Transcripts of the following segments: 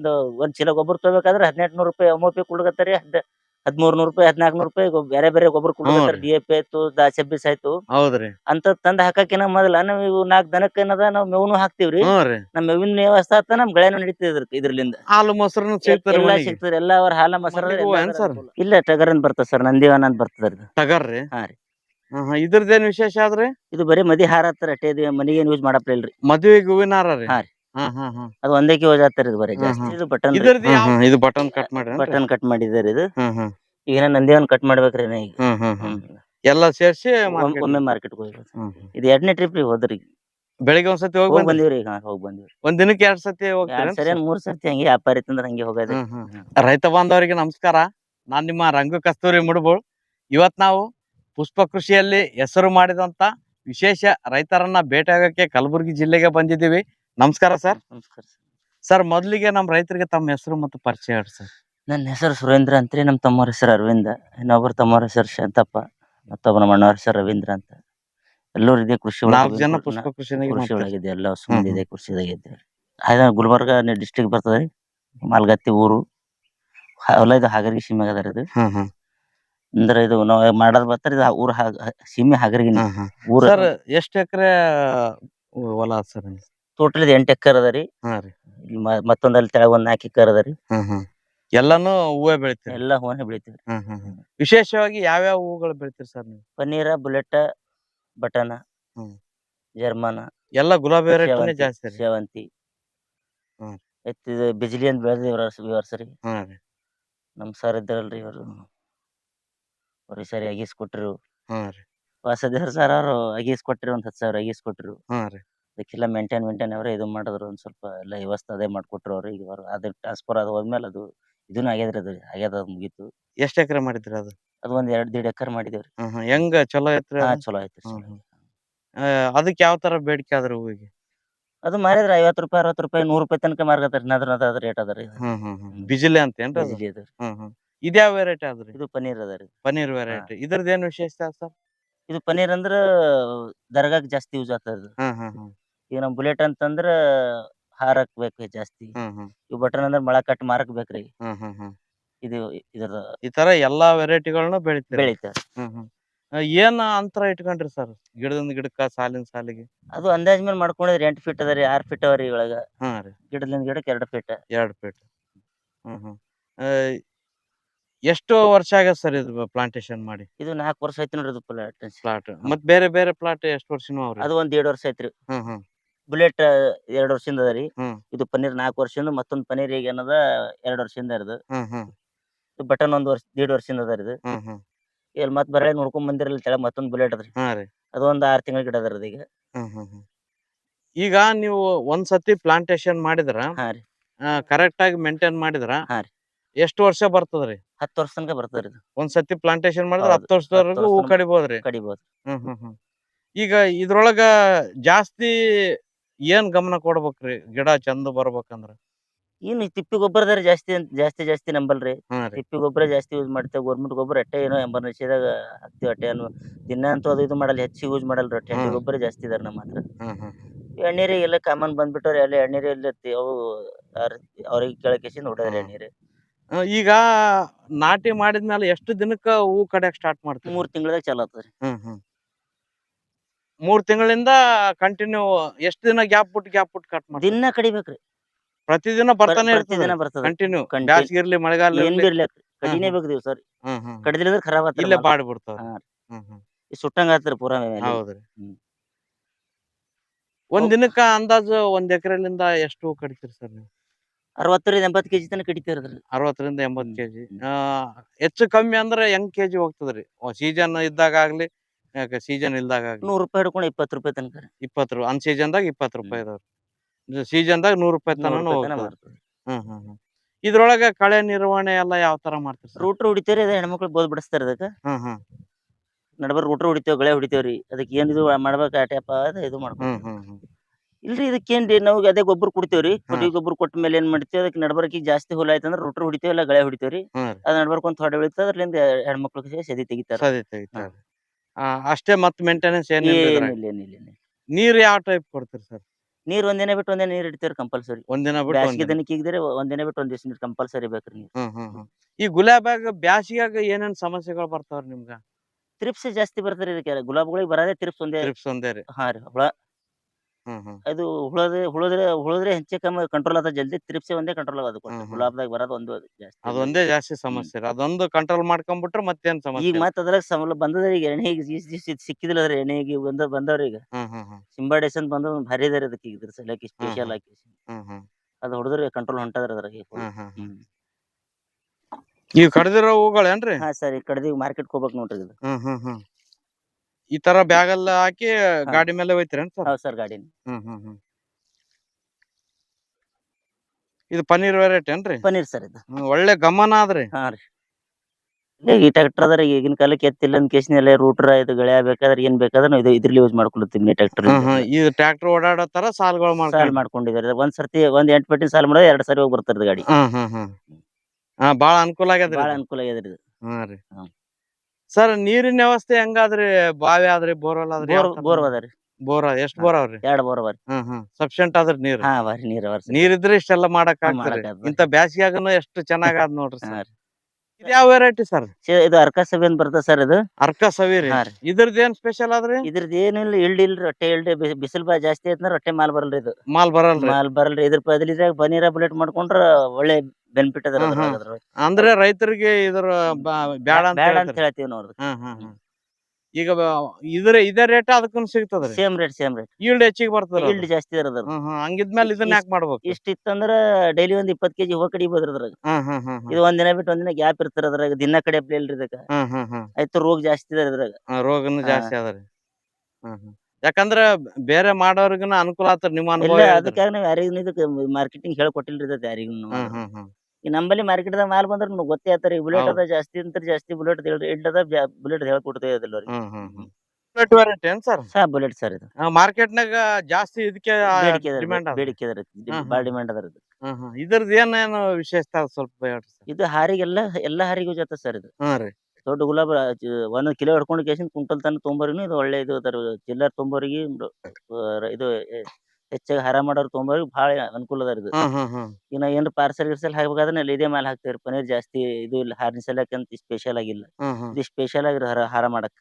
ಒಂದು ಒಂದ್ ಚೀಲ ಗೊಬ್ಬರ ತಗೋಬೇಕಾದ್ರೆ ಹದಿನೆಂಟು ನೂರು ರೂಪಾಯಿ ಎಂ ಪಿ ಕೊಡ್ಗತ್ತಾರಿ ಹದ್ ಹದಿಮೂರ್ ನೂರು ರೂಪಾಯಿ ಹದಿನಾಲ್ಕು ನೂರು ರೂಪಾಯಿ ಗೊ- ಬೇರೆ ಬೇರೆ ಗೊಬ್ಬರ ಕೊಡ್ಗತ್ತಾರ ರೀ. ಡಿ ಎ ಪಿ ಆಯ್ತು ದಾ ಛಬ್ಬೀಸ್ ಆಯ್ತು. ಹೌದ್ರಿ ಅಂತ ತಂದ್ ಹಾಕಕಿನ ಮೊದಲ ನಾವ್ ಇವು ನಾಲ್ಕು ದನಕ್ಕ ಏನದ ನಾವ್ ಮೇವ್ನು ಹಾಕ್ತಿವ್ರಿ. ಹ್ಞೂ ರೀ. ನಮ್ ಮೇವಿನ ವ್ಯವಸ್ಥೆ ಆತ ನಮ್ ಗಳೇನು ನಡೀತಿದ್ರ ಇದ್ರಲಿಂದ. ಹಾಲು ಮೊಸರು ಸಿಗ್ತಾರ ಎಲ್ಲಾ ಮನೆಗೆ. ಎಲ್ಲ ಅವ್ರ ಹಾಲ ಮೊಸರು ಏನ್ sir? ಇಲ್ಲ ಟಗರ್ ಅಂತ ಬರ್ತದೆ ಸರ್ ನಂದಿವನ ಅಂತ ಬರ್ತದ ಇದು ಟಗರ್ರಿ ಹಾ ರೀ. ಇದ್ರದ್ದೇನ್ ವಿಶೇಷ ಆದ್ರೆ? ಇದು ಬರೀ ಮದಿ ಹಾರ ಹತ್ತಾರ ಅಟ್ಟೆ ಮನಿಗೆ ಯೂಸ್ ಮಾಡಪ್ಲಿಲ್ರಿ. ಇಲ್ರಿ ಮದುವೆ ಹೂವಿನ ಹಾರ ರೀ? ಹಾ ರೀ. ಹಾ ಹಾ ಹಾ ಅದು ಒಂದೇ ಇದು ಬರೀ. ಜಾಸ್ತಿ ಇದು ಬಟನ್ ಇದ್ರದ್ದು ಇದು ಬಟನ್ ಕಟ್ ಮಾಡಿ ಬಟನ್ ಕಟ್ ಮಾಡಿದಾರೆ ಇದು. ಹ್ಮ್ ಹ್ಮ್. ಈಗ ನಂದಿವನ್ ಕಟ್ ಮಾಡ್ಬೇಕ್ರಿ ನಾ ಈಗ. ಹ್ಮ್ ಹ್ಮ್ ಹ್ಮ್. ಹ್ಮ್. ಎಲ್ಲ ಸೇರ್ಸಿ ಒಮ್- market ಒಮ್ಮೆ ಮಾರ್ಕೆಟ್ ಹೋಗ್ಬೇಕು ಹ್ಮ್ ಹ್ಮ್. ಇದು ಎರಡನೇ ಟ್ರಿಪ್ ರೀ ಹೋದ್ರಿ. ಬೆಳಿಗ್ಗೆ ಒಂದ್ಸತಿ ಹೋಗಿ ಹೋಗಿ ಬಂದ್ರಿ? ಬಂದಿವ್ರಿ ಈಗ ಹೋಗಿ ಬಂದಿವ್ರಿ. ಒಂದ್ ದಿನಕ್ಕೆ ಎರಡ್ ಸತಿ ಹೋಗ್ತಾರೆ ಎರಡ್ ಸರಿ ಮೂರ್ ಸರ್ತಿ ಹಂಗೆ ವ್ಯಾಪಾರ ಇತ್ತಂದ್ರ ಹಂಗೆ ಹೋಗೋದ್ರಿ ಹ್ಮ್ ಹ್ಮ್ ಹ್ಮ್. ರೈತ ಬಾಂಧವರಿಗೆ ನಮಸ್ಕಾರ. ನಾನ್ ನಿಮ್ಮ ರಂಗು ಕಸ್ತೂರಿ ಮುಡುಬೋಳ್ ಇವತ್ ನಾವು ಪುಷ್ಪ ಕೃಷಿಯಲ್ಲಿ ಹೆಸರು ಮಾಡಿದಂತ ವಿಶೇಷ ರೈತರನ್ನ ಭೇಟಿಯಾಗಕ್ಕೆ ಕಲಬುರಗಿ ಜಿಲ್ಲೆಗೆ ಬಂದಿದ್ದೀವಿ. ನಮಸ್ಕಾರ ಸರ್. ನಮಸ್ಕಾರ ಸರ್. ಮೊದಲಿಗೆ ನಮ್ಮ ರೈತರಿಗೆ ತಮ್ಮ ಹೆಸರು ಮತ್ತು ಪರಿಚಯ ಹೇಳಿ ಸರ್. ನನ್ನ ಹೆಸರು ಸುರೇಂದ್ರ ಅಂತ್ರಿ ನಮ್ಮ ತಮ್ಮವ್ರ ಹೆಸರು ಅರವಿಂದ ಇನ್ನೊಬ್ಬರ ತಮ್ಮವ್ರ ಹೆಸರು ಶಾಂತಪ್ಪ ಮತ್ತೊಬ್ಬ ನಮ್ಮ ಅಣ್ಣವ್ರ ಹೆಸರು ರವೀಂದ್ರ ಅಂತ. ಎಲ್ಲರೂ ಇದೇ ಕೃಷಿ ನಾಲ್ಕು ಜನ ಪುಷ್ಪ ಕೃಷಿ ಕೃಷಿ. ಒಳಗಿದೆ ಎಲ್ಲ ಹ್ಮ್. ಸುಮ್ಮನೆ ಇದೆ ಕೃಷಿದಾಗಿದ್ದೇವೆ ಹಾಗೆ ಗುಲ್ಬರ್ಗ ಡಿಸ್ಟಿಕ್ ಬರ್ತದೆ ರೀ ಮಾಲ್ಗತ್ತಿ ಊರು. ಹ- ಹೊಲ ಇದು ಹಾಗರಿಗೆ ಸೀಮೆ ಅದ. ಇದು ಹ್ಮ್ ಹ್ಮ್. ಅಂದ್ರೆ ಇದು ನಾವು ಮಾಡೋದ್ ಬರ್ತಾರೆ ಇದು ಊರು ಹಾಗ ಸೀಮೆ ಹಾಗರಿಗೆ ಹ್ಮ್ ಹ್ಮ್. ಊರು ಸರ್ ಎಷ್ಟ್ ಎಕರೆ ಹೊಲ ಸರ್ ನಿಮ್ದು? ಟೋಟಲ್ ಇದು ಎಂಟು ಎಕರ್ ಅದ ರೀ. ಹಾ ರೀ. ಇಲ್ಲಿ ಮ- ಮತ್ತೊಂದ್ ಅಲ್ಲಿ ತೆಳಗ್ ಒಂದ್ ನಾಲ್ಕು ಎಕರ್ ಅದ ರೀ. ಹ್ಮ್ ಹ್ಮ್. ಎಲ್ಲಾನು ಹೂವೇ ಬೆಳಿತೀವಿ ಎಲ್ಲ ಹೂವೇ ಬೆಳಿತೀವಿ ಹ್ಮ್ ಹ್ಮ್ ಹ್ಮ್. ವಿಶೇಷವಾಗಿ ಯಾವ್ಯಾವ ಹೂಗಳು ಬೆಳಿತೀರಿ ಸರ್ ನೀವು? ಪನ್ನೀರ ಬುಲೆಟ್ ಬಟನ ಹ್ಮ್. ಜರ್ಮನ ಎಲ್ಲ ಗುಲಾಬಿ ಸೇವಂತಿ ಜಾಸ್ತಿ ರೀ? ಸೇವಂತಿ. ಹ್ಮ್. ಇದು ಬಿಜ್ಲಿ ಅಂತ ಬೆಳೆದ ಸರಿ ರೀ. ಹಾ ರೀ. ನಮ್ ಸರ್ ಇದ್ದಾರಲ್ರಿ ಇವರು. ಅವ್ರಿಗೆ ಸರಿ ಅಗೀಸ್ ಕೊಟ್ರು. ಹಾ ರೀ. ವಾಸದೇವ್ರ ಸರ್ ಅವರು ಅಗೀಸ್ ಕೊಟ್ರಿ ಒಂದ್ ಹತ್ತು ಸಾವಿರ ಅಗೀಸ್ ಕೊಟ್ರು. ಹಾ ರೀ. ಅದಕ್ಕೆಲ್ಲ ಮೇಂಟೈನ್ ಮೇಂಟೈನ್ ಅವರೇ ಇದು ಮಾಡಿದ್ರು ಒಂದ್ ಸ್ವಲ್ಪ ಎಲ್ಲ ವ್ಯವಸ್ಥೆ ಅದೇ ಮಾಡ್ಕೊಟ್ರು ಅವ್ರು. ಈಗ ಅವ್ರು ಅದು ಟ್ರಾನ್ಸ್ಫರ್ ಅದು ಹೋದ್ಮೇಲೆ ಅದು ಇದನ್ನು ಆಗ್ಯದ್ರಿ ಅದು ಆಗ್ಯದ ಅದು ಮುಗೀತು. ಎಷ್ಟ್ ಎಕರೆ ಮಾಡಿದ್ರಿ ಅದು? ಅದು ಒಂದ್ ಎರಡ್ ದೇಡ್ ಎಕರೆ ಮಾಡಿದೇವ್ರಿ. ಹ್ಮ್ ಹ್ಮ್. ಹೆಂಗ ಚಲೋ ಐತ್ರಿ ಹಾ ಅದು? ಚಲೋ ಐತ್ರಿ ಹ್ಮ್ ಚಲೋ ಹ್ಮ್. ಆಯ್ತು. ಆ, ಅದಕ್ಕೆ ಯಾವ ತರ ಬೇಡಿಕೆ ಆದ್ರಿ ಹೂವಿಗೆ? ಅದು ಮಾರಿದ್ರೆ ಐವತ್ತು ರೂಪಾಯಿ ಅರವತ್ತು ರೂಪಾಯಿ ನೂರು ರೂಪಾಯಿ ತನಕ ಮಾರ್ಗತ್ತಾರ ಅದ್ರ ಅದ ರೇಟ್ ಅದ ರೀ. ಹ್ಮ್ ಹ್ಮ್ ಹ್ಮ್. ಬಿಜಿಲಿ ಅಂತ ಏನ್ರಿ ಅದು? ಹ್ಮ್ ಹ್ಮ್. ಇದ್ಯಾವ ವೆರೈಟಿ ಆದ್ರಿ? ಇದು ಪನ್ನೀರ್ ಅದ ರೀ. ಪನ್ನೀರ್ ವೆರೈಟಿ ಇದ್ರದ್ದು ಏನ್ ವಿಶೇಷತೆ ಸರ್? ಇದು ಪನ್ನೀರ್ ಅಂದ್ರ ದರ್ಗಾಕ್ ಜಾಸ್ತಿ ಯೂಸ್ ಆಗ್ತದ ಹ್ಮ್ ಹ್ಮ್ ಹ್ಮ್. ಈಗ ನಮ್ ಬುಲೆಟ್ ಅಂತಂದ್ರ ಹಾರಕ್ ಹಾಕ್ಬೇಕು ಜಾಸ್ತಿ. ಹ್ಮ್ ಹ್ಮ್. ಇವ್ ಬಟನ್ ಅಂದ್ರ ಮಳೆ ಕಟ್ ಮಾರಕ್ ಬೇಕ್ರಿ ಹ್ಮ್ ಹ್ಮ್ ಹ್ಮ್. ಇದು ಇದ್ರ ಈ ತರ ಎಲ್ಲಾ ವೆರೈಟಿಗಳನ್ನ ಬೆಳಿತೀರಿ? ಬೆಳಿತಾರ. ಹ್ಮ್ ಹ್ಮ್. ಆ, ಏನ್ ಅಂತರ ಇಟ್ಕೊಂಡ್ರಿ ಸರ್? ಗಿಡದಿಂದ ಗಿಡಕ್ಕ ಸಾಲಿನ ಸಾಲಿಗೆ? ಅದು ಅಂದಾಜ್ ಮೇಲೆ ಮಾಡ್ಕೊಂಡಿದ್ರೆ ಎಂಟ್ ಫೀಟ್ ಅದ ರೀ ಆರ್ ಫೀಟ್ ಅವರಿ ಒಳಗ. ಹಾ ರೀ. ಗಿಡದಿಂದ ಗಿಡಕ್ಕೆ ಎರಡ್ ಫೀಟ್ ಎರಡ್ ಫೀಟ್ ಹ್ಮ್ ಹ್ಮ್. ಆ, ಎಷ್ಟು ವರ್ಷ ಆಗ್ಯದ ಸರ್ ಇದು ಪ್ಲಾಂಟೇಶನ್ ಮಾಡಿ? ಇದು ನಾಲ್ಕು ವರ್ಷ ಐತಿ ನೋಡ್ರಿ ಇದು ಪ್ಲಾಟ್ ಪ್ಲಾಟ್ ಮತ್ ಬೇರೆ ಬೇರೆ ಪ್ಲಾಟ್ ಎಷ್ಟು ವರ್ಷನೂ ಅವ್ರಿ ಅದು ಒಂದ್ ಎರಡ್ ವರ್ಷ ಐತ್ರಿ ಹ್ಮ್ ಹ್ಮ್. ಬುಲೆಟ್ ಎರಡ್ ವರ್ಷದಿಂದ ಅದ ರೀ. ಹ್ಮ್. ಇದು ಪನ್ನೀರ್ ನಾಲ್ಕು ವರ್ಷದಿಂದ ಮತ್ತೊಂದ್ ಪನ್ನೀರ್ ಈಗ ಏನದ ಎರಡ್ ವರ್ಷದಿಂದ ಇರೋದು. ಹ್ಮ್ ಹ್ಮ್. ಬಟನ್ ಒಂದ್ ವರ್ಷ ದೀಡ್ ವರ್ಷದಿಂದ ಅದರಿ ರೀ ಇದು. ಹ್ಮ್ ಹ್ಮ್. ಇಲ್ಲಿ ಮತ್ ಬರೇ ನೋಡ್ಕೊಂಡ್ ಬಂದಿರಲ್ಲ ತಳ ಮತ್ತೊಂದ್ ಬುಲೆಟ್ ಅದ್ರಿ ಹಾ ರೀ. ಅದು ಒಂದ್ ಆರ್ ತಿಂಗಳ ಗಿಡ ಅದ ಈಗ ಹ್ಮ್ ಹ್ಮ್ ಹ್ಮ್. ಈಗ ನೀವು ಒಂದ್ ಸತಿ ಪ್ಲಾಂಟೇಶನ್ ಮಾಡಿದ್ರ ಹಾ ರೀ. ಕರೆಕ್ಟ್ ಆಗಿ ಮೇಂಟೈನ್ ಮಾಡಿದ್ರ ಹಾ ರೀ. ಎಷ್ಟು ವರ್ಷ ಬರ್ತದ್ರಿ ಹತ್ತು ವರ್ಷ ತನಕ ಬರ್ತದ್ರಿ ಇದು. ಒಂದ್ ಸತಿ ಪ್ಲಾಂಟೇಶನ್ ಮಾಡಿದ್ರ ಹೌದು. ಹತ್ತು ವರ್ಷದವರೆಗೂ ಕಡಿಬಹುದ್ರಿ ಹೂ ವರ್ಷ ಕಡಿಬೋದ್ರಿ ಕಡಿಬಹುದು ಹ್ಮ್ ಹ್ಮ್ ಹ್ಮ್. ಈಗ ಇದ್ರೊಳಗ ಜಾಸ್ತಿ ಏನ್ ಗಮನ ಕೊಡ್ಬೇಕ್ರಿ? ಗಿಡ ಚಂದ ಬರ್ಬೇಕಂದ್ರ? ಇನ್ನು ತಿಪ್ಪಿ ಗೊಬ್ಬರದಾರ ಜಾಸ್ತಿ ಅಂತ- ಜಾಸ್ತಿ ಜಾಸ್ತಿ ನಂಬಲ್ರಿ. ಹಾ ರೀ. ತಿಪ್ಪಿ ಗೊಬ್ಬರ ಜಾಸ್ತಿ ಯೂಸ್ ಮಾಡ್ತೇವೆ. ಗೌರ್ಮೆಂಟ್ ಗೊಬ್ಬರ ಅಟ್ಟೆ ಏನೋ ಎಮರ್ಜೆನ್ಸಿದಾಗ ಹಾಕ್ತಿವಿ ಅಟ್ಟೆ ಏನು ದಿನ ಅಂತೂ ಅದು ಇದು ಮಾಡಲ್ಲ ಹೆಚ್ಚು ಯೂಸ್ ಮಾಡಲ್ರಿ ಅಟ್ಟೆ. ಹ್ಮ್. ಗೊಬ್ಬರ ಜಾಸ್ತಿ ಇದಾರೆ ನಮ್ಮ ಹತ್ರ. ಹ್ಮ್ ಹ್ಮ್ ಎಣ್ಣೀರಿ ಎಲ್ಲ ಕಾಮನ್ ಬಂದ್ಬಿಟ್ಟವ್ರಿ. ಎಲ್ಲ ಎಣ್ಣೀರಿ ಎಲ್ಲ ತಿ- ಅವು ಅವ್ರಿಗೆ ಕೇಳಕೇಸಿ ಹೊಡೆದ್ರೆ ಹ್ಮ್. ಎಣ್ಣೀರಿ. ಆ, ಈಗ ನಾಟಿ ಮಾಡಿದ್ಮೇಲೆ ಎಷ್ಟು ದಿನಕ್ಕ ಹೂ ಕಡಿಯಕ್ ಸ್ಟಾರ್ಟ್ ಮಾಡ್ತೀವಿ ಮೂರ್ ತಿಂಗಳದಾಗ ಚಲೋ ಆಗ್ತದ್ರಿ. ಹ್ಮ್ ಹ್ಮ್. ಮೂರ್ ತಿಂಗಳಿಂದ ಕಂಟಿನ್ಯೂ ಎಷ್ಟ್ ದಿನ ಗ್ಯಾಪ್ ಬಿಟ್ಟು ಗ್ಯಾಪ್ ಬಿಟ್ಟು ಕಟ್ ಮಾಡಿ ದಿನ ಕಡಿಬೇಕ್ರಿ. ಪ್ರತಿದಿನ ಬರ್ತಾನೆ ಪ್ರತಿದಿನ ಬರ್ತದ ಕಂಟಿನ್ಯೂ. ಬ್ಯಾಸ್ಗಿ ಇರ್ಲಿ ಮಳೆಗಾಲ ಏನ್ ಇರ್ಲಿ ಕಡಿನೇ. ದಿವ್ಸ ಸರ್ ಹ್ಮ್ ಕಡಿದ್ರೆ ಖರಾಬ್ ಆಗ್ತದೆ ಇಲ್ಲೇ ಬಾಡಿ ಬಿಡ್ತಾವ ಸುಟ್ಟಂಗ ಆತ್ರಿ ಪೂರಾ. ಹೌದ್ರಿ. ಒಂದ್. ದಿನಕ್ಕ ಅಂದಾಜು ಒಂದ್ ಎಕರೆಲಿಂದ ಎಷ್ಟು ಕಡಿತೀರಿ ಸರ್ ನೀವು? ಅರವತ್ತರಿಂದ ಎಂಬತ್ ಕೆಜಿ ತನಕ ಕಡಿತೀವ್ರಿ ಅರವತ್ತರಿಂದ ಎಂಬತ್. ಕೆಜಿ. ಹೆಚ್ಚು ಕಮ್ಮಿ ಅಂದ್ರೆ ಹೆಂಗ್ ಕೆಜಿ ಹೋಗ್ತದ್ರಿ? ಸೀಸನ್ ಇದ್ದಾಗ ಆಗ್ಲಿ ಸೀಸನ್ ಇಲ್ದಾಗ ನೂರು ರೂಪಾಯಿ ಹಿಡ್ಕೊಂಡು ಇಪ್ಪತ್ತು ರೂಪಾಯಿ ತನಕ ರೀ. ಇಪ್ಪತ್ತು ರೂಪಾಯಿ ಅನ್ ಸೀಸನ್ದಾಗ ಇಪ್ಪತ್ತು ರೂಪಾಯಿ ಇದಾವ್ರಿ. ಸೀಸನ್ದಾಗ ನೂರ್ ರೂಪಾಯಿ ನೂರ್ ತನಕ ರೂಪಾಯಿ ತನಕ ಹೋಗ್ತದೆ. ಹ್ಮ್ ಹ್ಮ್ ಹ್ಮ್. ಇದ್ರೊಳಗ ಕಳೆ ನಿರ್ವಹಣೆ ಎಲ್ಲ ಯಾವ ತರ ಮಾಡ್ತಾರೆ ರೂಟ್ರ್ ಹೊಡಿತೇವ್ರಿ ಅದ ಹೆಣ್ಮಕ್ಳು ಬೋದ್ ಬಿಡಿಸ್ತಾರ ಅದಕ್ಕ. ಹ್ಮ್ ಹ್ಮ್. ನಡಬರ್ ರೂಟ್ರ್ ಹೊಡಿತೇವ್ ಗಳೆ ಹೊಡಿತೇವ್ರಿ. ಅದಕ್ಕೆ ಏನ್ ಇದು ಮಾಡ್ಬೇಕು ಆಟ್ಯಪ್ಪ ಅದ ಇದು ಹ್ಮ್ ಮಾಡ್ಕೊಂಡ್ ಹ್ಮ್ ಹ್ಮ್. ಇಲ್ರಿ ಇದಕ್ಕೇನ್ರಿ ನಾವು ಅದೇ ಗೊಬ್ಬರ ಕೊಡ್ತೇವ್ರಿ. ಕೊಡಿ ಗೊಬ್ಬರ ಕೊಟ್ಟ ಮೇಲೆ ಏನ್ ಮಾಡ್ತೇವೆ ಅದಕ್ಕೆ ನಡಬರ್ಕಿ ಜಾಸ್ತಿ ಹುಲ್ ಆಯ್ತಂದ್ರ ರೂಟ್ರ್ ಹೊಡಿತೇವ್ ಇಲ್ಲ ಗಳೆ ಹೊಡಿತೇವ್ರಿ. ಹ್ಮ್ ರೀ. ಅದ್ ನಡಬರ್ಕೊಂತ ಹೊಡೆ ಬೆಳಿತದ ಅದ್ರಲಿಂದ ಹೆಣ್ಮಕ್ಳು ಸದಿ ತೆಗಿತಾರ. ಸದಿ ತೆಗಿತಾರೆ. ಆ, ಅಷ್ಟೇ ಮತ್ತೆ ಮೇಂಟೆನೆನ್ಸ್ ಏನಿಲ್ಲ ಏನಿಲ್ಲ ಏನಿಲ್ಲ ಏನಿಲ್ಲ. ನೀರ್ ಯಾವ ಟೈಪ್ ಕೊಡ್ತೀರಿ ಸರ್? ನೀರ್ ಒಂದಿನ ಬಿಟ್ಟು ಒಂದಿನ ನೀರ್ ಇಡ್ತೀರಿ ಕಂಪಲ್ಸರಿ ಒಂದಿನ ಬಿಟ್ಟು ಬ್ಯಾಸಿಗೆ ಒಂದಿನ ದಿನಕ್ಕೆ ಈಗಿದ್ರೆ ಒಂದಿನ ಬಿಟ್ಟು ಒಂದ್ ದಿವ್ಸ ನೀರ್ ಕಂಪಲ್ಸರಿ ಬೇಕ್ರಿ ನೀರ್. ಹ್ಮ್ ಹ್ಮ್ ಹ್ಮ್. ಈ ಗುಲಾಬ್ಯಾಗ ಬ್ಯಾಸಿಗ್ಯಾಗ ಏನೇನ್ ಸಮಸ್ಯೆಗಳು ಬರ್ತಾವ್ರಿ ನಿಮ್ಗ? ತ್ರಿಪ್ಸ್ ಜಾಸ್ತಿ ಬರ್ತರಿ ಇದಕ್ಕೆ. ಗುಲಾಬ್ಗಳಿಗೆ ಬರೋದೇ ತ್ರಿಪ್ಸ್ ಒಂದೇ. ಟ್ರಿಪ್ಸ್ ಒಂದೇ ರೀ. ಹಾ ರೀ ಹುಳ ಹ್ಮ್ ಹ್ಮ್. ಅದು ಹುಳದ್ರೆ ಹುಳದ್ರೆ ಹುಳದ್ರೆ ಹೆಚ್ಚು ಕಮ್ಮಿ ಕಂಟ್ರೋಲ್ ಆದ ಜಲ್ದಿ ತಿರುಪ್ಸಿ ಒಂದೇ ಕಂಟ್ರೋಲ್ ಆಗೋದು ಹ್ಮ್ ಹ್ಮ್. ಗುಲಾಬ್ದಾಗ ಬರೋದು ಒಂದು ಅದು ಜಾಸ್ತಿ. ಅದೊಂದೇ ಜಾಸ್ತಿ ಸಮಸ್ಯೆ ರೀ ಅದೊಂದು ಕಂಟ್ರೋಲ್ ಮಾಡ್ಕೊಂಡ್ಬಿಟ್ರೆ ಮತ್ತೇನ್ ಈಗ ಸಮಸ್ಯೆ ಇಲ್ಲ. ಮತ್ತೆ ಅದ್ರಾಗ ಸಮಲ ಬಂದದ ಈಗ ಎಣ್ಣೆ ಈಗ ಸಿಕ್ಕಿದ್ರೆ ಸಿಕ್ಕಿದಿಲ್ಲ ಅದ್ರ ಎಣ್ಣೆ ಈಗ ಬಂದ ಬಂದವ್ರಿ ಈಗ. ಹ್ಮ್ ಹ್ಮ್ ಹ್ಮ್. ಸಿಂಬಾಡೇಸ್ ಅಂತ ಬಂದ ಭಾರಿ ಇದಾರೆ ಅದಕ್ಕೆ ಈಗ ಇದ್ರ ಸಲಕ್ಕೆ ಸ್ಪೆಷಲ್ ಹಾಕಿ ಹ್ಮ್ ಹ್ಮ್. ಅದು ಹೊಡೆದ್ರೆ ಕಂಟ್ರೋಲ್ ಹೊಂಟದ್ರ ಅದ್ರಾಗ ಈಗ full. ಹ್ಮ್ ಹ್ಮ್ ಹ್ಮ್. ಈಗ ಕಡ್ದಿರೋ ಹೂಗಳೇನ್ರಿ? ಹಾ ಸರಿ ಕಡ್ದಿ ಮಾರ್ಕೆಟ್ ಹೋಗ್ಬೇಕು ನೋಡ್ರಿ ಇದು ಹ್ಮ್ ಹ್ಮ್ ಹ್ಮ್. ಈ ತರ ಬ್ಯಾಗ್ ಎಲ್ಲ ಹಾಕಿ ಗಾಡಿ ಮೇಲೆ ಒಯ್ತೀರೇನ್ ಸರ್? ಹೌದು ಸರ್ ಗಾಡಿ ಹ್ಮ್ ಹ್ಮ್ ಹ್ಮ್. ಇದು ಪನ್ನೀರ್ ವೆರೈಟಿ ಏನ್ರಿ? ಪನ್ನೀರ್ ಸರ್ ಇದು. ಹ್ಮ್, ಒಳ್ಳೆ ಗಮನ ಆದ್ರಿ. ಹಾ ರೀ. ಈ ಟ್ರಾಕ್ಟರ್ ಅದ್ರ ಈಗಿನ ಕಾಲಕ್ಕೆ ಎತ್ತಿಲ್ಲ ಅಂದ ಕೇಸಿನೆಲ್ಲ ರೂಟ್ರ ಇದು ಗೆಳೆಯ ಬೇಕಾದ್ರೆ ಏನ್ ಬೇಕಾದ್ರೆ ನಾವು ಇದು ಇದ್ರಲ್ಲಿ ಯೂಸ್ ಮಾಡ್ಕೊಳ್ತೀವಿ ಟ್ರ್ಯಾಕ್ಟರ್ ಹ್ಮ್ ಹ್ಮ್ ಈ ಟ್ರ್ಯಾಕ್ಟರ್ ಓಡಾಡೋ ತರ ಸಾಲ್ಗಳು ಸಾಲ್ ಮಾಡ್ಕೊಂಡು ಮಾಡ್ಕೊಂಡಿದ್ದಾರೆ ಒಂದ್ ಸರ್ತಿ ಒಂದ್ ಎಂಟ್ ಪೆಟ್ಟಿನ ಸಾಲ್ ಮಾಡೋದು ಎರಡ್ ಸರಿ ಹೋಗಿ ಬರ್ತಾರ ಗಾಡಿ. ಹ್ಮ್ ಹ್ಮ್ ಹ್ಮ್. ಹಾ ಬಾಳ ಅನುಕೂಲ ಆಗ್ಯದ ಬಾಳ ಅನುಕೂಲ ಆಗ್ಯದ್ರಿ ಇದು. ಹಾ ರೀ. ಹ್ಮ್. ಸರ್ ನೀರಿನ ವ್ಯವಸ್ಥೆ ಹೆಂಗಾದ್ರಿ? ಬಾವಿ ಆದ್ರಿ ಬೋರ್ವೆಲ್ ಆದ್ರಿ ಬೋರ್ ಬೋರ್ ಅದ ರೀ. ಬೋರ್ ಎಷ್ಟ್ ಬೋರ್ ಅವ್ರಿ? ಎರಡ್ ಬೋರ್ ಅವ್ರಿ ಹ್ಮ್ ಹ್ಮ್. ಸಫಿಶಿಯಂಟ್ ಆದ್ರಿ ನೀರ್. ಹಾ ಬಾರಿ ನೀರ್ ಅವ ನೀರ್ ಇದ್ರೆ ಇಷ್ಟೆಲ್ಲ ಮಾಡಕ್ ಆಗ್ತದ್ರಿ ಆಗ್ತದೆ. ಇಂತ ಬ್ಯಾಸಿಗ್ಯಾಗನು ಎಷ್ಟು ಚೆನ್ನಾಗ್ ಆದ್ ನೋಡ್ರಿ ಸರ್. ಇದು ಯಾವ ವೆರೈಟಿ ಸರ್ ಇದು ಅರ್ಕ ಸವಿ ಅಂತ ಬರ್ತದ ಸರ್ ಇದು. ಅರ್ಕ ಸವಿರಿ ಹಾ ರೀ. ಇದ್ರದ್ದು ಏನ್ ಸ್ಪೆಷಲ್ ಆದ್ರಿ? ಇದ್ರದ್ದು ಏನಿಲ್ಲ ಇಲ್ಡ್ ಇಲ್ರಿ ರೊಟ್ಟೆ ಇಲ್ಡ್ ಬಿಸಿಲು ಬಾ ಜಾಸ್ತಿ ಐತ್ನ ರೊಟ್ಟೆ ಮಾಲ್ ಬರಲ್ರಿ ಇದು. ಮಾಲ್ ಬರಲ್ರಿ. ಮಾಲ್ ಬರಲ್ರಿ. ಇದ್ರ ಬದಲಿದಾಗ ಬನೀರ ಬುಲೆಟ್ ಮಾಡ್ಕೊಂಡ್ರ ಒಳ್ಳೆ ಬೆನಿಫಿಟ್ ಅದ್ರ ಹ್ಮ್, ಹ್ಮ್. ಅಂದ್ರೆ ರೈತರಿಗೆ ಇದ್ರ ಬ- ಬ್ಯಾಡ ಅಂತ ಬ್ಯಾಡ ಅಂತ ಹೇಳ್ತಾರೆ. ಹೇಳ್ತೀವಿ ನೋಡ್ರಿ. ಹ್ಮ್ ಹ್ಮ್ ಹ್ಮ್ ಈಗ ಇದ್ರ ಇದೇ ರೇಟ್ ಅದಕ್ಕೂ ಸಿಗ್ತದ same rate same rate yield ಹೆಚ್ಚಿಗೆ ಬರ್ತದ ಈಲ್ಡ್ ಜಾಸ್ತಿ ಇರೋದ್ರ ಹಂಗಿದ್ಮೇಲೆ ಇದನ್ನ ಯಾಕೆ ಮಾಡ್ಬೇಕು? ಇಷ್ಟ ಇತ್ತಂದ್ರ ಡೈಲಿ ಒಂದ್ ಇಪ್ಪತ್ ಕೆಜಿ ಹೂವ ಕಡಿಬೋದ್ರಿ ಅದ್ರಾಗ ಇದು ಒಂದಿನ ದಿನ ಬಿಟ್ಟು ಒಂದಿನ ಗ್ಯಾಪ್ ಇರ್ತಾರ ಅದ್ರಾಗ. ದಿನ ಕಡೆ ಇಲ್ರಿ ಇದಕ್ಕ. ಆಯ್ತು ರೋಗ ಜಾಸ್ತಿ ಇದಾರ ಇದ್ರಾಗ. ರೋಗ ರೋಗನು ಜಾಸ್ತಿ ಅದರಿ ಯಾಕಂದ್ರ ಬೇರೆ ಮಾಡೋರ್ಗನ ಅನುಕೂಲ ಆತ ನಿಮ್ಮ ಅದಕ್ಕಾಗಿ ನಾವ್ ಯಾರಿಗೂ ಇದಕ್ಕೆ ಮಾರ್ಕೆಟಿಂಗ್ ಹೇಳ್ಕೊಟ್ಟಿಲ್ರಿ ಯಾರಿಗೂ ಈ ಮಾರ್ಕೆಟ್ ಮಾರ್ಕೆಟ್ದಾಗ ಮಾಲ್ ಬಂದ್ರ ಗೊತ್ತೇ ಆತರ. ಬುಲೆಟ್ ಅದ ಜಾಸ್ತಿ ಅಂತ ಜಾಸ್ತಿ ಬುಲೆಟ್ ಇಲ್ಡ್ ಅದ ಬುಲೆಟ್ ಹೇಳ್ಕೊಡ್ತೇವೆ ಅದಿಲ್ಲ ಹ್ಮ್ ಬುಲೆಟ್ ವೆರೈಟಿ ಏನ್ ಸರ್? ಸಾ ಬುಲೆಟ್ ಸರ್ ಇದು. ಮಾರ್ಕೆಟ್ನಾಗ ಜಾಸ್ತಿ ಇದಕ್ಕೆ ಬೇಡಿಕೆ ಬೇಡಿಕೆ ಅದ ಹ್ಮ್. ಡಿಮ್ಯಾಂಡ್ ಅದ ಇದು. ಇದ್ರದ್ದು ಏನೇನು ವಿಶೇಷತೆ ಸ್ವಲ್ಪ ಇದು ಹಾರಿಗೆಲ್ಲ ಎಲ್ಲಾ ಹಾರಿಗೂ ಜೊತೆ ಸರ್ ಇದು. ದೊಡ್ಡ ಗುಲಾಬ್ ಒಂದ್ ಕಿಲೋ ಹಿಡ್ಕೊಂಡು ಕೇಸಿನ ಕುಂಟಲ್ ತನ ತೊಂಬರಿನು ಇದು ಒಳ್ಳೆ ಇದು ಅದರ ಚಿಲ್ಲರ್ ತೊಂಬರಿಗೆ ಇದು ಹೆಚ್ಚಾಗಿ ಹಾರ ಮಾಡೋರು ತೊಂಬರಿಗೆ ಬಾಳ ಅನುಕೂಲ ಅದ ಇದು. ಹ್ಮ್ ಹ್ಮ್ ಹ್ಮ್. ಇನ್ನ ಏನ್ರ ಪಾರ್ಸಲ್ ಗಿರ್ಸಲ್ ಹಾಕ್ಬೇಕಾದ್ರೆ ಅಲ್ಲಿ ಇದೇ ಮ್ಯಾಲ ಹಾಕ್ತೇವ್ರಿ. ಪನ್ನೀರ್ ಜಾಸ್ತಿ ಇದು ಇಲ್ಲ ಹಾರಿನ ಸಲಕಂತ ಅಂತ ಸ್ಪೆಷಲ್ ಆಗಿಲ್ಲ. ಹ್ಮ್ ಹ್ಮ್. ಇದು ಸ್ಪೆಷಲ್ ಆಗಿ ಹಾರ ಹಾರ ಮಾಡಕ್.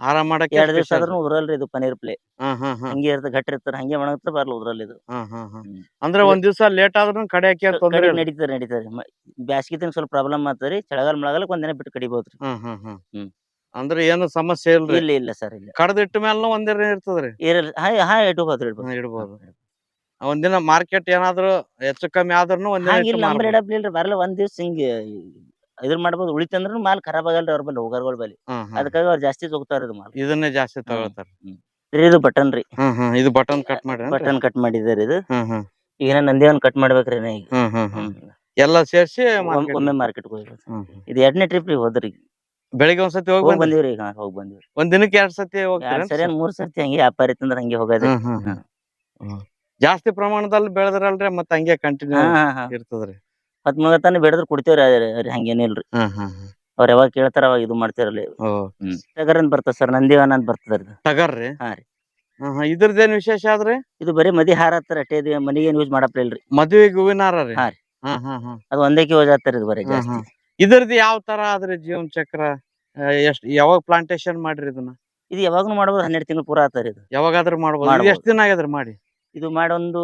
ಹಾರ ಮಾಡಕ್ಕೆ ಎರಡ್ ದಿವಸ special. ಆದ್ರೂ ಉದ್ರಲ್ರಿ ಇದು ಪನೀರ್ ಪ್ಲೇ ಹ್ಮ್ ಹ್ಮ್ ಹ್ಮ್. ಹಂಗೆ ಇರ್ತದೆ ಗಟ್ಟಿ ಇರ್ತಾರ ಹಂಗೆ ಒಣಗತ್ತ ಬರ್ಲ ಉದ್ರಲ್ಲ ಇದು. ಹ್ಮ್ ಹ್ಮ್ ಹ್ಮ್. ಹ್ಮ್. ಅಂದ್ರೆ ಒಂದ್ ದಿವ್ಸ ಲೇಟ್ ಆದ್ರೂ ಕಡೆ ತೊಂದ್ರೆ ಕಡಿ ಇಲ್ಲ. ನಡೀತಾರೆ ನಡೀತಾರೆ ಬ್ಯಾಸ್ಗಿ ತಿಂಗ್ ಸ್ವಲ್ಪ ಪ್ರಾಬ್ಲಮ್ ಆಗ್ತದ್ರಿ ಚಳಿಗಾಲ ಮಳಗಾಲಕ್ಕೆ ಒಂದಿನ ಬಿಟ್ಟು ಕಡಿಬೋದ್ರಿ. ಹ್ಮ್ ಹ್ಮ್ ಹ್ಮ್. ಹ್ಮ್. ಅಂದ್ರೆ ಏನು ಸಮಸ್ಯೆ ಇಲ್ರಿ? ಇಲ್ಲ ಇಲ್ಲ ಸರ್ ಇಲ್ಲ. ಕಡ್ದಿಟ್ಟ ಮೇಲೆ ಒಂದೇ ಇರ್ತದ್ರಿ? ಇರಲ್ಲ ಹಾಯ್ ಹಾಯ್ ಇಡ್ಬೋದು. ಒಂದಿನ ಮಾರ್ಕೆಟ್ ಏನಾದ್ರು ಹೆಚ್ಚು ಕಮ್ಮಿ ಆದ್ರೂ ಒಂದಿನ ಹಂಗಿಲ್ಲ ಇಟ್ಟು ನಂಬರ್ ಇಡಪ್ಲಿ ಇಲ್ರಿ ಬರಲ್ಲ ಒಂದ್ ದಿವ್ಸ ಹಿಂಗ ಇದ್ರ ಮಾಡ್ಬೋದು. ಉಳಿತಂದ್ರ ಮಾಲ್ ಖರಾಬ್ ಆಗಲ್ರಿ ಅವ್ರ ಬಲ್ಲಿ ಹೋಗರ್ಗಳ ಬಲ್ಲಿ. ಅದಕ್ಕಾಗಿ ಅವ್ರು ಜಾಸ್ತಿ ತಗೋತಾರ ಇದು ಮಾಲ್. ಇದನ್ನೇ ಜಾಸ್ತಿ ತಗೊಳ್ತಾರ. ರೀ ಇದು ಬಟನ್ ರೀ. ಇದು ಬಟನ್ ಕಟ್ ಮಾಡಿ ಬಟನ್ ಕಟ್ ಮಾಡಿದಾರ ಇದು. ಈಗ ನಂದೇ ಒಂದ್ ಕಟ್ ಮಾಡ್ಬೇಕ್ರಿ ನಾ ಈಗ. ಹ್ಮ್. ಎಲ್ಲ ಸೇರ್ಸಿ ಒಮ್- ಒಮ್ಮೆ ಮಾರ್ಕೆಟ್ ಹ್ಮ್. ಇದು ಎರಡನೇ ಟ್ರಿಪ್ ಹೋದ್ರಿ. ಬೆಳಿಗ್ಗೆ ಒಂದ್ಸತಿ ಹೋಗಿ ಹೋಗಿ ಬಂದ್ರಿ ಬಂದಿವ್ರಿ ಈಗ ಹೋಗಿ ಬಂದಿವ್ರಿ ಒಂದ್ ದಿನಕ್ಕೆ ಎರಡ್ ಸತಿ ಹೋಗ್ತಾರೆ ಸರಿ? ಮೂರ್ ಸರ್ತಿ ಹಂಗೆ ವ್ಯಾಪಾರ ಇತ್ತಂದ್ರ ಹಂಗೆ ಹೋಗೋದು ಹ್ಮ್ ಹ್ಮ್ ಹ್ಮ್. ಹ್ಮ್. ಜಾಸ್ತಿ ಪ್ರಮಾಣದಲ್ಲಿ ಬೆಳೆದ್ರಲ್ರಿ ಮತ್ತ್ ಹಂಗೆ ಕಂಟಿನ್ಯೂ ಹಾ ಹಾ ಹಾ ಇರ್ತದ್ರಿ ಮತ್ ಮುಗತಾನ ಬೇಡದ್ರ ಕೊಡ್ತೇವ್ರಿ ಅದ್ ಹಂಗೇನಿಲ್ರಿ ಹ್ಮ್ ಹ್ಮ್ ಹ್ಮ್. ಅವ್ರ ಯಾವಾಗ ಕೇಳ್ತಾರ ಅವಾಗ ಇದು ಮಾಡ್ತಿರಲಿ ಓ ಟಗರ್ ಅಂತ ಬರ್ತದ ಸರ್ ನಂದಿವನ ಅಂತ ಬರ್ತದ ಇದು ಟಗರ್ರಿ ಹಾ ರೀ. ಹ್ಮ್ ಹ್ಮ್. ಇದ್ರದ್ದೇನ್ ವಿಶೇಷ ಆದ್ರಿ ಇದು ಬರೀ ಮದಿ ಹಾರ ಹತ್ತಾರ ಅಟ್ಟೆ ಮನಿಗೆ ಯೂಸ್ ಮಾಡಪ್ಲಿಲ್ರಿ ಮದುವೆಗೆ ಹೂವಿನಾರ ರೀ ಹಾ ರೀ. ಹ್ಮ್ ಹ್ಮ್ ಹ್ಮ್ ಅದು ಒಂದಕ್ಕೆ ಯೂಸ್ ಆಗ್ತಾರ ಇದು ಬರೀ ಜಾಸ್ತಿ ಹ್ಮ್. ಇದ್ರದ್ದು ಯಾವ ತರ ಆದ್ರಿ ಜೀವನ ಚಕ್ರ ಎಷ್ಟು ಯಾವಾಗ ಪ್ಲಾಂಟೇಶನ್ ಮಾಡ್ರಿ ಇದನ್ನ? ಇದು ಯಾವಾಗ್ನು ಮಾಡ್ಬೋದು ಹನ್ನೆರಡು ತಿಂಗಳು ಪೂರ ಆತಾರ ಇದು. ಯಾವಾಗಾದ್ರೂ ಮಾಡಬಹುದು ಎಷ್ಟು ಮಾಡ್ಬೋದು. ಎಷ್ಟ್ ದಿನ ಆಗ್ಯದ್ರಿ ಮಾಡಿ? ಇದು ಮಾಡಿ ಒಂದು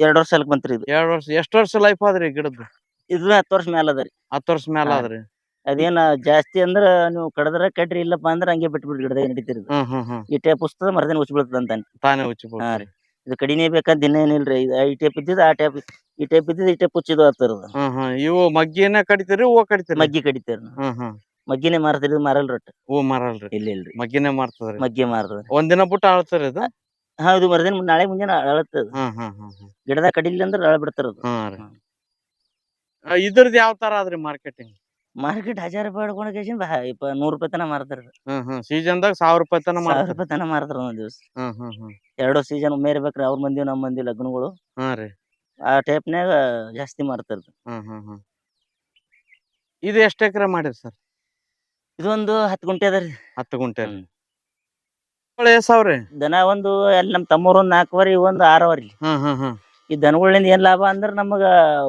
ಎರಡ್ ವರ್ಷ ಅಲ್ಲಿ ಬಂತ್ರಿ ಇದು. ಎರಡ್ ವರ್ಷ ಎಷ್ಟು ವರ್ಷ ಲೈಫ್ ಆದ್ರಿ ಗಿಡದ್ದು? ಇದು ಹತ್ತು ವರ್ಷ ಮ್ಯಾಲ ಅದ ರೀ. ಹತ್ತು ವರ್ಷ ಮ್ಯಾಲ ಹಾ. ಆದ್ರಿ. ಅದೇನ ಜಾಸ್ತಿ ಅಂದ್ರ ನೀವು ಕಡದ್ರ ಕಟ್ರಿ ಇಲ್ಲಪ್ಪ ಅಂದ್ರ ಹಂಗೆ ಬಿಟ್ಬಿಡ್ರಿ ಗಿಡದಾಗ ನಡೀತಿರಿ. ಹ್ಮ್ ಹ್ಮ್ ಹ್ಮ್. ಈ ಪುಸ್ತಕ ಮರದಿನ ಉಚ್ಚ ಬೀಳ್ತದ ಅಂತಾನೆ ತಾನೇ ಉಚ್ಚ ಹಾ ರೀ. ಇದು ಕಡಿಮೆ ಬೇಕಂತ ದಿನ ಏನಿಲ್ರಿ? ಇದು ಈ ಟೈಪ್ ಇದ್ದಿದ್ದು ಆ ಟೈಪ್ ಈ ಟೈಪ್ ಇದ್ದಿದ್ದು ಈ ಟೈಪ್ ಉಚ್ಚಿದು ಆತರದ. ಹಾ ಹಾ. ಇವು ಮಗ್ಗಿನ ಕಡಿತೀರಿ ಹೂವ ಕಡಿತೀರಿ? ಮಗ್ಗಿ ಕಡಿತೇವ್ರಿ ನಾವು. ಹ್ಮ್ ಹ್ಮ್ ಮಗ್ಗಿನೇ ಮಾರ್ತೀರಿ ಮಾರಲ್ ರೊಟ್ಟ. ಹೂ ಮಾರಲ್ರಿ? ಇಲ್ಲ ಇಲ್ರಿ ಮಗ್ಗಿನೇ ಮಾರ್ತದ್ರಿ? ಮಗ್ಗಿ ಮಾರ್ತದ ಒಂದಿನ ದಿನ ಬಿಟ್ಟು ಆಳ್ತಾರ ಇದು? ಹಾ ಇದು ಮರದಿನ ನಾಳೆ ಮುಂಜಾನೆ ಅಳತ್ತದ ಹಾ ಹಾ ಗಿಡದಾಗ ಕಡಿಲಿಲ್ಲ ಅಂದ್ರೆ ಅಳ ಬಿಡ್ತಾರ ಹಾ ರೀ. ಇದ್ರದ್ದು ಯಾವ ತರ ಆದ್ರಿ ಮಾರ್ಕೆಟಿಂಗ್ ಮಾರ್ಕೆಟ್ ಹಜಾರ್ ರೂಪಾಯಿ ಹಿಡ್ಕೊಂಡು ಕೇಸಿಂದ ಇಪ್ಪ ನೂರ್ ರೂಪಾಯಿ ತನ ಮಾರ್ತಾರ ಹ್ಮ್ ಹ್ಮ್. ಸೀಸನ್ದಾಗ ಸಾವಿರ ರೂಪಾಯಿ ತನ ಸಾವಿರ ರೂಪಾಯಿ ತನ ಮಾರ್ತಾರ ಒಂದ್ ದಿವಸ. ಹ್ಮ್ ಹ್ಮ್ ಹ್ಮ್. ಎರಡು ಸೀಸನ್ ಒಮ್ಮೆ ಇರ್ಬೇಕ್ರಿ ಅವ್ರ ಮಂದಿ ನಮ್ಮ ಮಂದಿ ಲಗ್ನಗಳು. ಹಾ ರೀ. ಆ ಟೈಪ್ನ್ಯಾಗ ಜಾಸ್ತಿ ಮಾರ್ತಾರ ಹ್ಮ್ ಹ್ಮ್ ಹ್ಮ್. ಇದು ಎಷ್ಟ್ ಎಕರೆ ಮಾಡಿರಿ ಸರ್? ಇದೊಂದು ಹತ್ತು ಗುಂಟೆ ಅದ ರೀ. ಹತ್ತು ಗುಂಟೆ ಹ್ಮ್. ದನ ಒಂದು ಅಲ್ಲಿ ನಮ್ಮ ತಮ್ಮೂರು ಒಂದು ನಾಲ್ಕುವರೆ ಒಂದ್ ಆರವರಿ ಹ್ಮ್ ಹ್ಮ್ ಹ್ಮ್. ಈ ದನಗಳಿಂದ ಏನ್ ಲಾಭ ಅಂದ್ರ ನಮಗ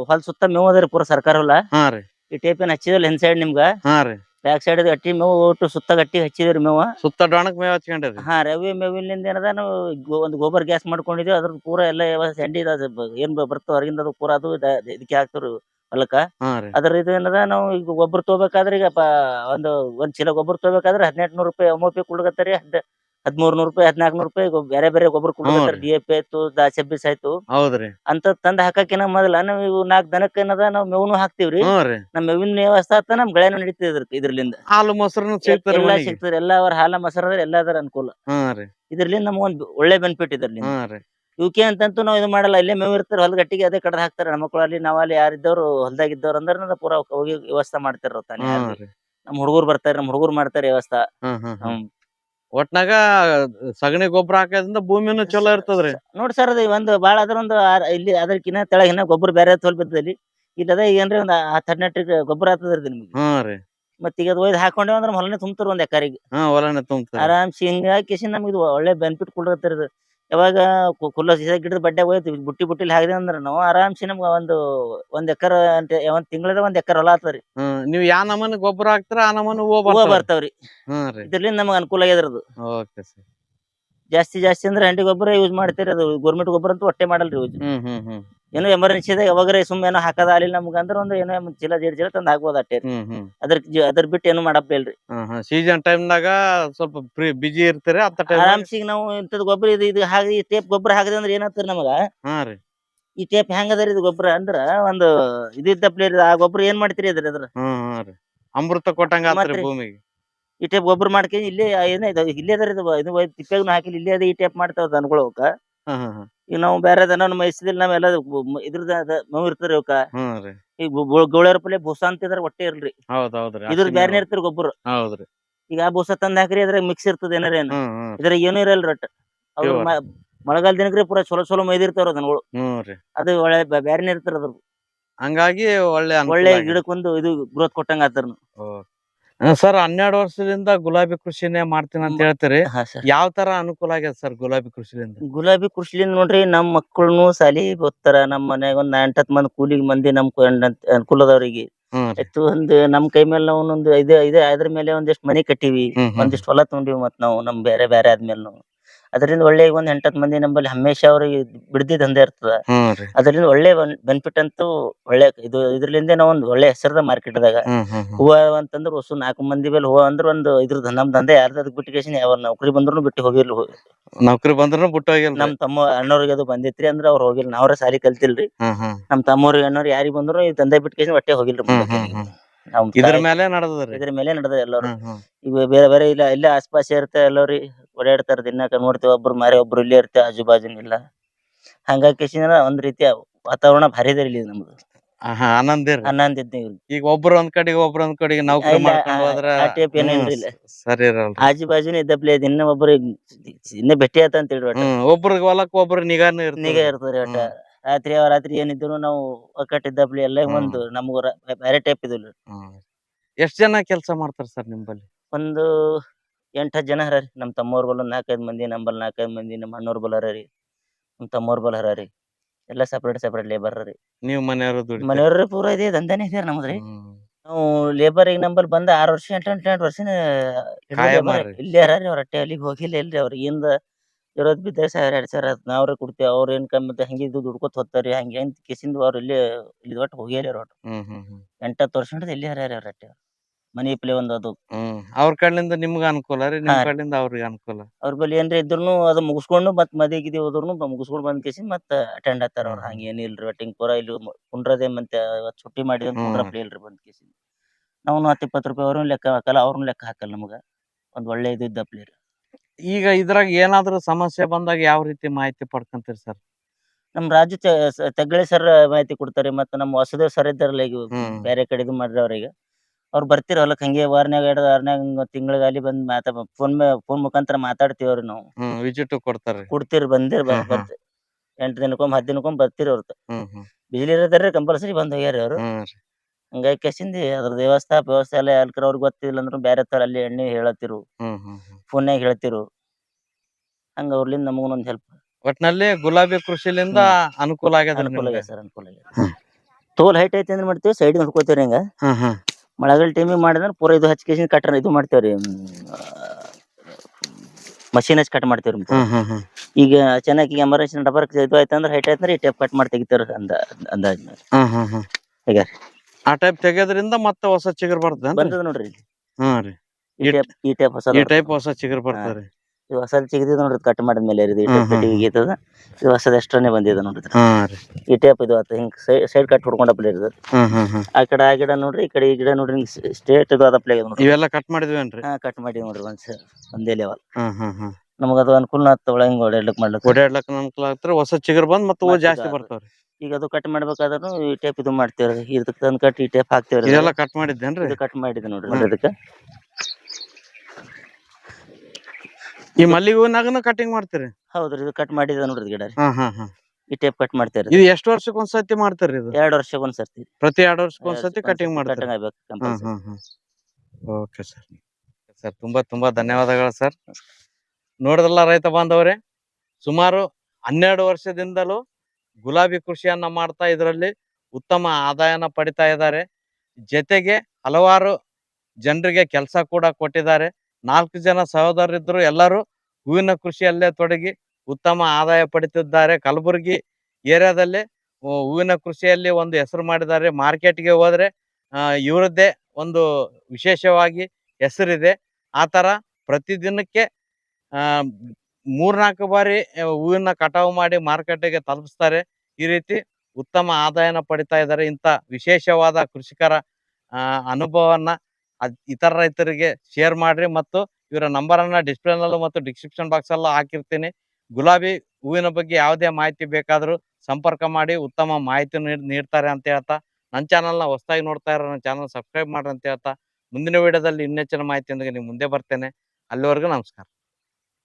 ಹೊಲ ಸುತ್ತ ಮೇವು ರೀ ಪೂರ ಸರ್ಕಾರ ಹೊಲ. ಹಾ ರೀ. ಈ ಟೇಪಿನ ಹಚ್ಚಿದಲ್ಲ ಹಿಂದ್ ಸೈಡ್ ನಿಮ್ಗ? ಹಾ ರೀ. ಬ್ಯಾಕ್ ಸೈಡ್ ಗಟ್ಟಿ ಮೇವು ಒಟ್ಟು ಸುತ್ತ ಗಟ್ಟಿ ಹಚ್ಚಿದ್ರಿ ಮೇವ? ಸುತ್ತ ಡೋಣಕ್ ಮೇವ್ ಹಚ್ಕೊಂಡ್ರಿ. ಹಾ ರವಿ ಮೇವಿನಿಂದ ಏನದ ನಾವು ಒಂದ್ ಒಂದು ಗೊಬ್ಬರ ಗ್ಯಾಸ್ ಮಾಡ್ಕೊಂಡಿದ್ವಿ ಅದ್ರ ಪೂರ ಎಲ್ಲ ವ್ಯವಸ್ಥೆ ಇದ ಅದು ಬ- ಏನ್ ಬರ್ತೋ ಹೊರಗಿಂದ ಅದು ಪೂರ ಅದು ಇದ- ಇದಕ್ಕೆ ಹಾಕ್ತಾರ ಹೊಲಕ್ಕ. ಹಾ ರೀ. ಅದ್ರ ಇದು ಏನದ ನಾವು ಈಗ ಗೊಬ್ಬರ ತಗೋಬೇಕಾದ್ರೆ ಈಗ ಪ- ಒಂದು ಒಂದ್ ಚೀಲ ಗೊಬ್ಬರ ತಗೋಬೇಕಾದ್ರೆ ಹದಿನೆಂಟ್ ನೂರು ರೂಪಾಯಿ ಎಂ ಒ ಪಿ ಕೊಡ್ಗತ್ತಾರಿ ಹದ್ ಹದಿಮೂರು ನೂರು ರೂಪಾಯಿ ಹದಿನಾಲ್ಕು ನೂರು ರೂಪಾಯಿ ಗೊ- ಬೇರೆ ಬೇರೆ ಗೊಬ್ಬರ ಕೊಡ್ತಾರೆ. ಡಿ ಎ ಪಿ ಆಯ್ತು ದಾ ಛಬ್ಬೀಸ್ ಆಯ್ತು. ಹೌದ್ರಿ ಅಂತ ತಂದ್ ಹಾಕಕಿನ ಮೊದಲ ನಾವು ಇವು ನಾಲ್ಕು ದನಕ್ಕೆ ಏನದ ನಾವು ಮೇವ್ನು ಹಾಕ್ತಿವ್ರಿ ನಮ್ ರೀ. ಮೇವಿನ ವ್ಯವಸ್ಥೆ ಆತ ನಮ್ ಗಳೇನು ನಡೀತಿದ್ರ ಇದ್ರಲಿಂದ. ಹಾಲು ಮೊಸರು ಸಿಗ್ತಾರ ಎಲ್ಲಾ ಸಿಗ್ತದೆ ಎಲ್ಲ ಅವ್ರ ಹಾಲ ಮೊಸರ ಎಲ್ಲ ಅದರ ಅನುಕೂಲ. ಹಾ ರೀ. ಇದ್ರಲಿಂದ ನಮಗೊಂದು ಒಳ್ಳೆ ಬೆನಿಫಿಟ್ ಇದ್ರಲಿಂದ. ಯುಕೆ ರೀ. ಇವಕ್ಕೆ ಅಂತಂತೂ ನಾವು ಇದು ಮಾಡಲ್ಲ ಇಲ್ಲೇ ಮೇವ್ ಇರ್ತಾರೆ ಹೊಲಗಟ್ಟಿಗೆ ಅದೇ ಕಡದ್ ಹಾಕ್ತಾರೆ. ನಮ್ಮ ಮಕ್ಕಳು ಅಲ್ಲಿ ನಾವಲ್ಲಿ ಯಾರಿದ್ದವ್ರು ಹೊಲ್ದಾಗ ಇದ್ದವ್ರು ಅಂದ್ರೆ ಪೂರ ಹೋಗಿ ವ್ಯವಸ್ಥೆ ಮಾಡ್ತಾರ ತಾನೇ. ಹಾ. ರೀ. ನಮ್ಮ ಹುಡುಗರು ಬರ್ತಾರೆ ನಮ್ಮ ಹುಡುಗರು ಮಾಡ್ತಾರೆ ವ್ಯವಸ್ಥೆ. ಹ್ಮ್ ಹ್ಮ್. ಒಟ್ನಾಗ ಸಗಣಿ ಗೊಬ್ಬರ ಹಾಕೋದ್ರಿಂದ ಭೂಮಿನು ಚಲೋ ಇರ್ತದ್ರಿ. ನೋಡಿ ಸರ್ ಅದು ಒಂದು ಭಾಳ ಅದ್ರ ಒಂದು ಆರ್- ಇಲ್ಲಿ ಅದಕ್ಕಿನ್ನ ತೆಳಗಿನ ಗೊಬ್ಬರ ಬೇರೆ ತೋಲ್ ಬಿದ್ದಲ್ಲಿ ಇಲ್ಲಿ ಅದ ಏನ್ರಿ ಒಂದ್ ಹತ್ತು ಹದಿನೆಂಟು ಗೊಬ್ಬರ ಆಗ್ತದ್ರಿ ನಿಮ್ಗೆ. ಹಾ ರೀ. ಮತ್ತೆ ಈಗ ಅದು ಒಯ್ದು ಹಾಕೊಂಡೇವ್ ಅಂದ್ರೆ ಹೊಲನೆ ತುಂಬ್ತಾರ ಒಂದ್ ಎಕರೆಗೆ. ಹಾ ಹೊಲನೆ ತುಂಬ್ತಾರ ಆರಾಮ್ ಶೇಂಗಾ ಹಾಕಿಸಿ ನಮ್ಗೆ ಇದು ಒಳ್ಳೆ ಬೆನಿಫಿಟ್ ಕೊಡ್ತಿರೋದು ಯಾವಾಗ ಕುಲ್ಲ ಗಿಡದ ಬಡ್ಡೆ ಹೋಯ್ತು ಬುಟ್ಟಿ ಬುಟ್ಟಿಲಿ ಹಾಕಿದೆ ಅಂದ್ರೆ ನಾವು ಆರಾಮ್ಸಿ ನಮ್ಗೆ ಒಂದು ಒಂದ್ ಎಕರ್ ಅಂತ ಒಂದ್ ತಿಂಗಳದ ಒಂದ್ ಎಕರೆ ಹೊಲ ಆಗ್ತದ್ರಿ ಹ್ಮ್ ನೀವ್ ಯಾ ನಮನ್ ಗೊಬ್ಬರ ಹಾಕ್ತಾರ ಆ ನಮನ್ ಹೂವ ಹೂವ ಬರ್ತಾವ ಬರ್ತಾವ್ರಿ. ಹ್ಮ್ ರೀ. ಇದ್ರಲಿಂದ ನಮಗೆ ಅನುಕೂಲ ಆಗ್ಯದ್ರದು ಓಕೆ ಸರ್. ಜಾಸ್ತಿ ಜಾಸ್ತಿ ಅಂದ್ರೆ ಹಂಡಿ ಗೊಬ್ಬರ ಯೂಸ್ ಮಾಡ್ತೀರಿ ಅದು ಗೌರ್ಮೆಂಟ್ ಗೊಬ್ಬರ ಅಂತೂ ಒಟ್ಟೆ ಮಾಡಲ್ರಿ ಯೂಸ್ ಹ್ಮ್ ಹ್ಮ್ ಹ್ಮ್. ಏನೋ ಎಮರ್ಜೆನ್ಸಿ ಇದೆ ಯಾವಾಗ ಸುಮ್ಮನೆ ಏನೋ ಹಾಕದ ಅಲ್ಲಿ ನಮ್ಗೆ ಅಂದ್ರೆ ಒಂದು ಏನೋ ಚಿಲ ಜೇಡ್ ಚೀಲ ತಂದು ಹಾಕ್ಬೋದು ಅಟ್ಟೆ ಹ್ಮ್ ಹ್ಮ್. ಅದ್ರ ಜ- ಅದ್ರ ಬಿಟ್ಟು ಏನು ಮಾಡಪ್ಪ ಇಲ್ರಿ ಹ್ಮ್ ಸೀಸನ್ ಟೈಮ್ನಾಗ ಸ್ವಲ್ಪ ಬಿಜಿ ಇರ್ತೀರಿ ಅಂತ ಟೈಮ್ ನಾವು ಇಂಥದ್ ಗೊಬ್ಬರ ಇದು ಇದು ಹಾಕಿ ಟೇಪ್ ಗೊಬ್ಬರ ಹಾಕಿದೆ ಅಂದ್ರೆ ಏನಾಗ್ತದೆ ನಮಗ? ಹಾ ರೀ. ಈ ಟೇಪ್ ಹೆಂಗದ ಇದು ಗೊಬ್ಬರ ಅಂದ್ರ ಒಂದು ಇದಿದ್ದಪ್ಲೆ ಆ ಗೊಬ್ಬರ ಏನ್ ಮಾಡ್ತೀರಿ ಅದ್ರ ಅದ್ರ? ಹ್ಮ್ ಹ್ಮ್ ರೀ. ಅಮೃತ ಕೊಟ್ಟಂಗ ಆತ್ರಿ ಮತ್ರಿ? ಭೂಮಿಗೆ. ಈ ಟೇಪ್ ಗೊಬ್ಬರ ಮಾಡ್ಕೊಂಡು ಇಲ್ಲೇ ಏನಾಯ್ತು ಇಲ್ಲೇ ಅದ್ರ ಇದು ಇದು ಹಾಕಿ ಹಾಕಿಲ್ಲ ಇಲ್ಲೇ ಅದ ಈ ಟೇಪ್ ಮಾಡ್ತಾವ ದನಗಳು ಅವಕ್ಕ ಈಗ ನಾವು ಬೇರೆ ದನ ಮೈಸದಿಲ್ಲ ನಾವೆಲ್ಲ ಇದ್ರದ ನೋವು ಇರ್ತಾರ ಅವಕ್ಕ. ಈಗ ಗೋಳ್ಯಾರ ಪಲ್ಲೆ ಭೂಸ ಅಂತಿದ್ರ ಹೊಟ್ಟೆ ಇರ್ಲಿ ಹೌದ್ ಹೌದ್ರಿ ಇದ್ರ ಬೇರೆ ಇರ್ತಾರ ಗೊಬ್ಬರ. ಹೌದ್ರಿ. ಈಗ ಆ ಭೂಸ ತಂದ್ ಹಾಕ್ರಿ ಅದ್ರಾಗ ಮಿಕ್ಸ್ ಇರ್ತದ ಏನಾರ ಏನು. ಇದ್ರಾಗ ಏನೂ ಇರಲ್ಲ ರೊಟ್ಟ ಅವ್ರು ಮಳೆಗಾಲ ದಿನಕ್ರಿ ಪೂರಾ ಚಲೋ ಚಲೋ ಮೈದಿರ್ತಾರ ದನಗಳು ಅದು ಒಳ್ಳೆ ಬೇರೆ ಬ್ಯಾರೆನೇ ಇರ್ತಾರ ಅದ್ರ ಹಂಗಾಗಿ ಒಳ್ಳೆ ಒಳ್ಳೆ. ಗಿಡಕ್ಕೊಂದು ಇದು ಗ್ರೋತ್ ಕೊಟ್ಟಂಗ ಆತರ ಸರ್ ಹನ್ನೆರಡು ವರ್ಷದಿಂದ ಗುಲಾಬಿ ಕೃಷಿನೇ ಮಾಡ್ತೀನಿ ಅಂತ ಹೇಳ್ತೀರಿ. ಹಾ ಸರ್. ಯಾವ ತರ ಅನುಕೂಲ ಆಗ್ಯದ ಸರ್ ಗುಲಾಬಿ ಕೃಷಿಲಿಂದ? ಗುಲಾಬಿ ಕೃಷಿಲಿಂದ ನೋಡ್ರಿ ನಮ್ ಮಕ್ಕಳನು ಸಾಲಿ ಓದ್ತಾರ ನಮ್ ಮನ್ಯಾಗ ಒಂದ್ ಎಂಟತ್ ಮಂದಿ ಕೂಲಿ ಮಂದಿ ನಮ್ ಅನುಕೂಲ ಅನ್- ಅನುಕೂಲದವ್ರಿಗೆ. ಹ್ಮ್ ರೀ. ಆಯ್ತು ಒಂದ್ ನಮ್ ಕೈ ಮೇಲೆ ನಾವು ಒಂದೊಂದು ಇದೆ ಇದೆ ಅದ್ರ ಮೇಲೆ ಒಂದಿಷ್ಟು ಮನಿ ಕಟ್ಟಿವಿ. ಹ್ಮ್ ಹ್ಮ್. ಒಂದಿಷ್ಟು ಹೊಲ ತೊಗೊಂಡಿವಿ ಮತ್ ನಾವು ನಮ್ ಬೇರೆ ಬೇರೆ ಆದ್ಮೇಲೆ ನಾವು ಅದರಿಂದ ಒಳ್ಳೆ ಒಂದ್ ಎಂಟತ್ ಮಂದಿ ನಮ್ಮಲ್ಲಿ ಹಮೇಶ ಅವ್ರಿಗೆ ಬಿಡದಿ ದಂಧೆ ಇರ್ತದ. ಅದರಿಂದ ಒಳ್ಳೆ ಬೆನಿಫಿಟ್ ಅಂತೂ ಒಳ್ಳೆ ಇದು ಇದ್ರಲಿಂದ ನಾವ್ ಒಂದ್ ಒಳ್ಳೆ ಹೆಸರದ ಮಾರ್ಕೆಟ್ ದಾಗ. ಹೂವ ಅಂತಂದ್ರ ಹೊಸ ನಾಲ್ಕು ಮಂದಿ ಮೇಲೆ ಹೂವ ಅಂದ್ರ ಒಂದು ಇದ್ರ ನಮ್ ದಂಧೆ ಯಾರ್ದ ಬಿಟ್ಟು ಬಿಟ್ಟು ಯಾವ ನೌಕರಿ ಬಂದ್ರು ಬಿಟ್ಟು ಹೋಗಿಲ್ಲ ನೌಕರಿ ಬಂದ್ರು ಬಿಟ್ಟು ಹೋಗಿಲ್ಲ ನಮ್ ತಮ್ಮ ಅಣ್ಣವ್ರಿಗೆ ಅದು ಬಂದಿತ್ರಿ ಅಂದ್ರ ಅವ್ರ ಹೋಗಿಲ್ಲ ನಾವ್ರ ಸಾಲಿ ಕಲ್ತಿಲ್ರಿ. ನಮ್ ತಮ್ಮವ್ರಿಗೆ ಅಣ್ಣವ್ರು ಯಾರಿಗ್ ಬಂದ್ರು ಈ ದಂಧೆ ಬಿಟ್ಟು ಹೊಟ್ಟೆ ಹೋಗಿಲ್ರಿ ಇದ್ರ ಮೇಲೆ ನಡೆದ ಇದ್ರ ಮೇಲೆ ನಡೆದ ಎಲ್ಲರೂ. ಈಗ ಬೇರೆ ಬೇರೆ ಇಲ್ಲ ಇಲ್ಲೇ ಆಸ್ಪಾಸ್ ಇರುತ್ತೆ ಎಲ್ಲರಿ ಓಡಾಡ್ತಾರ ದಿನಾಕ ನೋಡ್ತೇವೆ ಒಬ್ರು ಮಾರಿ ಒಬ್ರು ಇಲ್ಲೇ ಇರ್ತೆ ಆಜು ಬಾಜು ಇಲ್ಲ. ಹಂಗಾಗಿ ಒಂದ್ ರೀತಿಯ ವಾತಾವರಣ ಭಾರಿ ಇದೆ ಇಲ್ಲಿ ನಮ್ದು. ಹಾ ಆನಂದ ಇರ್ರಿ. ಇವ್ರಿಗೆ. ಈಗ ಒಬ್ರು ಒಂದ್ ಕಡೆಗೆ ಒಬ್ರು ಒಂದ್ ಕಡೆಗೆ ನೌಕರಿ ಇಲ್ಲ, ಮಾಡ್ಕೊಂಡು ಆ- ಹೋದ್ರ ಆ type ಏನ್ ಹ್ಮ್, ಇಲ್ರಿ ಇಲ್ಲ. ಸರಿ ಇರಲ್ರಿ. ಆಜು ಬಾಜು ಇದ್ದಪ್ಲೆ ದಿನ ಒಬ್ರು ಇನ್ನ ಭೇಟಿ ಆತ ಅಂತ ಹೇಳ್ರಿ. ಹ್ಮ್ ಒಬ್ರಿಗೆ ಹೊಲಕ್ ಒಬ್ರು ನಿಗಾನು ನಿಗಾ ನಿಗಾ ಇರ್ತದ್ರಿ ಒಟ್ಟ. ರಾತ್ರಿ ಯಾವ ರಾತ್ರಿ ಏನಿದ್ರು ನಾವು ಒಕ್ಕಟ್ಟಿದ್ದಪ್ಲೆ ಎಲ್ಲ ಹ್ಮ್. ಒಂದು ನಮ್ಗ ಬ್ಯಾರೆ ಟೈಪ್ ಇದಿಲ್ಲ ಎಷ್ಟ್ ಜನ ಕೆಲಸ ಮಾಡ್ತಾರ ಸರ್ ನಿಮ್ಮಲ್ಲಿ? ಒಂದು ಎಂಟ್ ಹತ್ತ್ ಜನ ಹರ ರೀ ನಮ್ಮ ತಮ್ಮವ್ರ ಬಲ್ಲ ನಾಲ್ಕೈದು ಮಂದಿ ನಂಬಲ್ ನಾಲ್ಕೈದು ಮಂದಿ ನಮ್ಮ ಅಣ್ಣವ್ರ ಬಲ್ ಹರ ರೀ ನಮ್ಮ ತಮ್ಮವ್ರ ಬಲ್ ಹರ ರೀ ಎಲ್ಲ ಸಪ್ರೇಟ್ ಸಪ್ರೇಟ್ ಲೇಬರ್ ರೀ ನೀವು ಮನೆಯವರು ದುಡಿ ಮನೆಯವ್ರ ಪೂರ ಇದೆ ದಂಧೆನೇ ಇದೆ ನಮ್ದ್ರಿ. ನಾವು ಲೇಬರ್ ಈಗ ನಂಬಲ್ ಬಂದ ಆರು ವರ್ಷ ಎಂಟು ಎಂಟು ಎಂಟು ವರ್ಷ ರೀ. ಇಲ್ಲೇ ಹರ ರೀ ಅವ್ರ ಅಟ್ಟೆ ಅಲ್ಲಿಗೆ ಹೋಗಿಲ್ಲ ಇಲ್ರಿ ಅವ್ರ. ಇಂದ ಇರೋದ್ ಬಿದ್ದ ಸಾವಿರ ಎರಡ್ ಸಾವಿರ ಆತ್. ನಾವ್ರ ಕೊಡ್ತೇವೆ ಅವ್ರ ಇನ್ಕಮ್ ಮತ್ತೆ ಹಂಗೆ ಇದು ದುಡ್ಕೋತ ಹೋಗ್ತಾರಿ ಹಂಗೆ ಅಂತ ಕಿಸಿಂದ ಅವ್ರ ಇಲ್ಲೇ ಇಲ್ಲಿ ಒಟ್ಟು ಹೋಗಿಲ್ಲ ಅವ್ರ ಒಟ್ಟು. ಹ್ಮ್ ಹ್ಮ್ ಹ್ಮ್. ಎಂಟತ್ತು ವರ್ಷ ಹಿಡಿದು ಇಲ್ಲೇ ಹರ ರೀ ಅವ್ರ ಅಟ್ಟೆ ಮನಿ ಪ್ಲೆ ಒಂದ್ ಅದು ಅವ್ರ ಕಡ್ಲಿಂದ ನಿಮಗ ಅನುಕೂಲ ರೀ? ನಿಮ್ ಕಡೆಯಿಂದ ಅವ್ರಿಗೆ ಅನುಕೂಲ. ಅವ್ರ ಬಲ್ಲಿ ಏನ್ರಿ ಇದ್ರುನು ಅದು ಮುಗಿಸ್ಕೊಂಡು ಮತ್ ಮದಿ ಗಿದ್ವಿ ಹೋದ್ರು ಮುಗಿಸ್ಕೊಂಡು ಬಂದ್ ಕೇಸಿ ಮತ್ತ ಅಟೆಂಡ್ ಆತಾರ ಅವ್ರ. ಹಂಗೇನಿಲ್ರಿ ಒಟ್ಟಿಂಗ್ ಪೂರ ಇಲ್ಲಿ ಕುಂಡ್ರದೇ ಮತ್ತೆ ಇವತ್ ಸುಟ್ಟಿ ಇಲ್ರಿ ಬಂದ್ ಕೇಸಿ. ನಾವು ಹತ್ತು ಇಪ್ಪತ್ತು ರೂಪಾಯಿ ಅವ್ರನ್ನ ಲೆಕ್ಕ ಹಾಕಲ್ಲ ಅವ್ರನ್ನ ಲೆಕ್ಕ ಹಾಕಲ್ಲ ನಮಗ. ಒಂದ್ ಒಳ್ಳೆ ಇದು ಇದ್ದಪ್ಲಿ ಈಗ ಇದ್ರಾಗ ಏನಾದ್ರು ಸಮಸ್ಯೆ ಬಂದಾಗ ಯಾವ ರೀತಿ ಮಾಹಿತಿ ಪಡ್ಕೊಂತೀರಿ ಸರ್? ನಮ್ ರಾಜ್ಯ ತೆ- ಸರ್ ಮಾಹಿತಿ ಕೊಡ್ತಾರೆ ಮತ್ತ ನಮ್ ವಸುದೇವ್ ಸರ್ ಇದ್ದಾರಲ್ಲ ಈಗ ಬೇರೆ ಕಡೆ ಇದು ಮಾಡಿದವ್ರಿಗೆ ಅವ್ರು ಬರ್ತಿರ ಹೊಲಕ್? ಹಂಗೆ ವಾರನ್ಯಾಗ ಎರಡು ತಿಂಗಳಿಗೆ ಅಲ್ಲಿ ಬಂದ್ ಮಾತಾ ಫೋನ್ ಫೋನ್ ಮುಖಾಂತರ ಮಾತಾಡ್ತೀವ್ರಿ ನಾವು. ಹ್ಮ್ ವಿಸಿಟ್ ಕೊಡ್ತಾರ್ರಿ ಕೊಡ್ತೀರಿ ಬಂದಿರ್ ಹ್ಮ್, ಹ್ಮ್. ಬರ್ತೀರಿ ಎಂಟು ದಿನಕ್ಕೊಮ್ಮೆ ಹತ್ತು ದಿನಕ್ಕೊಮ್ಮೆ ಬರ್ತೀರಿ ಅವ್ರ ಹ್ಮ್ ಹ್ಮ್. ಬಿಜಿಲಿ ಇರತಾರ್ರಿ ಕಂಪಲ್ಸರಿ ಬಂದ್ ಹೋಗ್ಯಾರ ಅವ್ರು. ಹ್ಮ್ ರೀ. ಹಂಗಾಗಿ ಕೆಸಿಂದ ಅದ್ರ ವ್ಯವಸ್ಥಾ ವ್ಯವಸ್ಥೆ ಎಲ್ಲ ಯಾಲ್ಕರ ಅವ್ರಿಗೆ ಗೊತ್ತಿಲ್ಲ ಅಂದ್ರು ಬೇರೆ ತರ ಅಲ್ಲಿ ಎಣ್ಣೆ ಹೇಳತ್ತಿರು. ಹ್ಮ್ ಹ್ಮ್ ಹ್ಮ್. ಫೋನ್ಯಾಗ ಹೇಳ್ತಿರು. ಹಂಗ ಅವ್ರಲಿಂದ ಒಂದ್ ಹೆಲ್ಪ್ ಒಟ್ನಲ್ಲಿ ಗುಲಾಬಿ ಕೃಷಿಲಿಂದ ಅನುಕೂಲ ಆಗ್ಯದ ಅನುಕೂಲ ಆಗ್ಯದ ಸರ್ ಅನುಕೂಲ ಆಗ್ಯದ. ತೋಲ್ ಹೈಟ್ ಐತಿ ಅಂದ್ರೆ ಮಾಡ್ತೀವಿ ಸೈಡ್ ನೋಡ್ಕೋತೀವ್ರಿ ಹಿಂಗ. ಹ್ಮ್ ಹ್ಮ್. ಮಳೆಗಾಲ ಟೈಮಿಗೆ ಮಾಡಿದ್ರೆ ಪೂರ ಇದು ಹಚ್ಕೇಸಿಂದ ಕಟ್ರ ಇದು ಮಾಡ್ತೇವ್ರಿ ಮಷೀನ್ ಹಚ್ಚಿ ಕಟ್ ಮಾಡ್ತೇವ್ರಿ ಈಗ ಚೆನ್ನಾಗಿ ಈಗ ಎಮರ್ಜೆನ್ಸಿ ಡಬರ್ ಇದು ಆಯ್ತಂದ್ರೆ ಹೈಟ್ ಆಯ್ತಂದ್ರೆ ಈ ಟೈಪ್ ಕಟ್ ಮಾಡಿ ತೆಗಿತಾರ ಅಂದ ಅಂದಾಜ್ ಈಗ ಆ ಟೈಪ್ ತೆಗೆಯೋದ್ರಿಂದ ಮತ್ತೆ ಹೊಸ ಚಿಗರ್ ಬರ್ತದೆ ಬಂದದ ನೋಡ್ರಿ ಹಾ ರೀ. ಈ ಟೈಪ್ ಈ ಟೈಪ್ ಹೊಸ ಈ ಟೈಪ್ ಹೊಸ ಚಿಗರ್ ಬರ್ತದ್ರಿ ಇದು ಹೊಸ ಚಿಗಿದ ನೋಡ್ರಿ ಕಟ್ ಮಾಡಿದ ಮೇಲೆ ಇದು ಈ ಗೀತದ ಇದು ಹೊಸದ ಎಷ್ಟ್ರನೇ ಬಂದಿದೆ ನೋಡ್ರಿ. ಈ ಟೈಪ್ ಇದು ಆತ ಹಿಂಗ್ ಸೈಡ್ ಕಟ್ ಹುಡ್ಕೊಂಡಪ್ಲೆ ಹ್ಮ್ ಆ ಕಡೆ ಆ ಗಿಡ ನೋಡ್ರಿ ಈ ಕಡೆ ಈ ಗಿಡ ನೋಡ್ರಿ ಸ್ಟೇಟ್ ಇದು ಅದಪ್ಲೆ ನೋಡ್ರಿ. ಇವೆಲ್ಲ ಕಟ್ ಮಾಡಿದ್ವೇನ್ರಿ ಹಾ ಕಟ್ ಮಾಡಿ ನೋಡ್ರಿ ಒಂದ್ ಒಂದೇ ಲೆವೆಲ್ ನಮಗ ಅದು ಅನುಕೂಲ ಆಗ್ತದ ಒಳಗೆ ಹಿಂಗ್ ಓಡಾಡ್ಲಿಕ್ ಮಾಡ್ಲಿಕ್ಕೆ ಓಡಾಡ್ಲಕ್ ಅನುಕೂಲ ಆಗ್ತಾರೆ ಹೊಸ ಚಿಗರ್ ಬಂದ್ ಮತ್ತೆ ಜಾಸ್ತಿ ಬರ್ತಾವ್ರಿ. ಈಗ ಅದು ಕಟ್ ಮಾಡ್ಬೇಕಾದ್ರೂ ಈ ಟೈಪ್ ಇದು ಮಾಡ್ತೇವ್ರಿ. ಇದಕ್ಕೆ ತಂದ್ ಕಟ್ ಈ ಟೈಪ್ ಹಾಕ್ತೇವ್ರಿ. ಇದೆಲ್ಲ ಕಟ್ ಮಾಡಿದ್ದೇನ್ರಿ? ಕಟ್ ಮಾಡಿದ್ದೆ ನೋಡ್ರಿ ಹ್ಮ್. ನೋಡ್ರಿ ಇದಕ್ಕೆ ಈ ಮಲ್ಲಿಗೆ ಹೂವಿನಾಗನು ಕಟಿಂಗ್ ಮಾಡ್ತೀರಿ? ಹೌದ್ರಿ ಇದು ಕಟ್ ಮಾಡಿದ ನೋಡ್ರಿ ಗಿಡ ರೀ. ಹಾ ಹಾ ಹಾ. ಈ ಟೈಪ್ ಕಟ್ ಮಾಡ್ತೇವ್ರಿ. ಇದು ಎಷ್ಟು ವರ್ಷಕ್ಕೆ ಒಂದ್ಸತಿ ಮಾಡ್ತೀರಿ ಇದು? ಎರಡ್ ವರ್ಷಕ್ಕೆ ಒಂದ್ ಸರ್ತಿ ಪ್ರತಿ ಎರಡು ವರ್ಷಕ್ಕೆ ಒಂದ್ಸತಿ ಕಟಿಂಗ್ ಮಾಡ್ತಾರೆ? ಕಟಿಂಗ್ ಆಗ್ಬೇಕು ಓಕೆ ಸರ್. ಸರ್ ತುಂಬಾ ತುಂಬಾ ಧನ್ಯವಾದಗಳು ಸರ್. ನೋಡಿದ್ರಲ್ಲ ರೈತ ಬಾಂಧವರೇ ಸುಮಾರು ಹನ್ನೆರಡು ವರ್ಷದಿಂದಲೂ ಗುಲಾಬಿ ಕೃಷಿಯನ್ನ ಮಾಡ್ತಾ ಇದರಲ್ಲಿ ಉತ್ತಮ ಆದಾಯನ ಪಡಿತಾ ಇದ್ದಾರೆ. ಜೊತೆಗೆ ಹಲವಾರು ಜನರಿಗೆ ಕೆಲಸ ಕೂಡ ಕೊಟ್ಟಿದ್ದಾರೆ. ನಾಲ್ಕು ಜನ ಸಹೋದರರಿದ್ದರು ಎಲ್ಲರೂ ಹೂವಿನ ಕೃಷಿಯಲ್ಲೇ ತೊಡಗಿ ಉತ್ತಮ ಆದಾಯ ಪಡಿತಿದ್ದಾರೆ. ಕಲಬುರಗಿ ಏರಿಯಾದಲ್ಲಿ ಹೂವಿನ ಕೃಷಿಯಲ್ಲಿ ಒಂದು ಹೆಸರು ಮಾಡಿದ್ದಾರೆ. ಮಾರ್ಕೆಟ್ಗೆ ಹೋದ್ರೆ ಇವರದ್ದೇ ಒಂದು ವಿಶೇಷವಾಗಿ ಹೆಸರಿದೆ. ಆ ಥರ ಪ್ರತಿದಿನಕ್ಕೆ ಮೂರ್ನಾಲ್ಕು ಬಾರಿ ಹೂವಿನ ಕಟಾವು ಮಾಡಿ ಮಾರುಕಟ್ಟೆಗೆ ತಲುಪಿಸ್ತಾರೆ. ಈ ರೀತಿ ಉತ್ತಮ ಆದಾಯನ ಪಡಿತಾ ಇದ್ದಾರೆ. ಇಂಥ ವಿಶೇಷವಾದ ಕೃಷಿಕರ ಅನುಭವವನ್ನ ಇತರ ರೈತರಿಗೆ ಶೇರ್ ಮಾಡ್ರಿ ಮತ್ತು ಇವರ ನಂಬರ್ ಅನ್ನ ಡಿಸ್ಪ್ಲೇನಲ್ಲೂ ಮತ್ತು ಡಿಸ್ಕ್ರಿಪ್ಷನ್ ಬಾಕ್ಸ್ ಅಲ್ಲೂ ಹಾಕಿರ್ತೀನಿ. ಗುಲಾಬಿ ಹೂವಿನ ಬಗ್ಗೆ ಯಾವುದೇ ಮಾಹಿತಿ ಬೇಕಾದರೂ ಸಂಪರ್ಕ ಮಾಡಿ ಉತ್ತಮ ಮಾಹಿತಿ ನೀಡ್ತಾರೆ ಅಂತ ಹೇಳ್ತಾ ನನ್ನ ಚಾನಲ್ನ ಹೊಸದಾಗಿ ನೋಡ್ತಾ ಇರೋ ನನ್ನ ಚಾನಲ್ ಸಬ್ಸ್ಕ್ರೈಬ್ ಮಾಡ್ರಿ ಅಂತ ಹೇಳ್ತಾ, ಮುಂದಿನ ವಿಡಿಯೋದಲ್ಲಿ ಇನ್ನೆಚ್ಚಿನ ಮಾಹಿತಿಯೊಂದಿಗೆ ನಿಮ್ಮ ಮುಂದೆ ಬರ್ತೇನೆ. ಅಲ್ಲಿವರೆಗೂ ನಮಸ್ಕಾರ.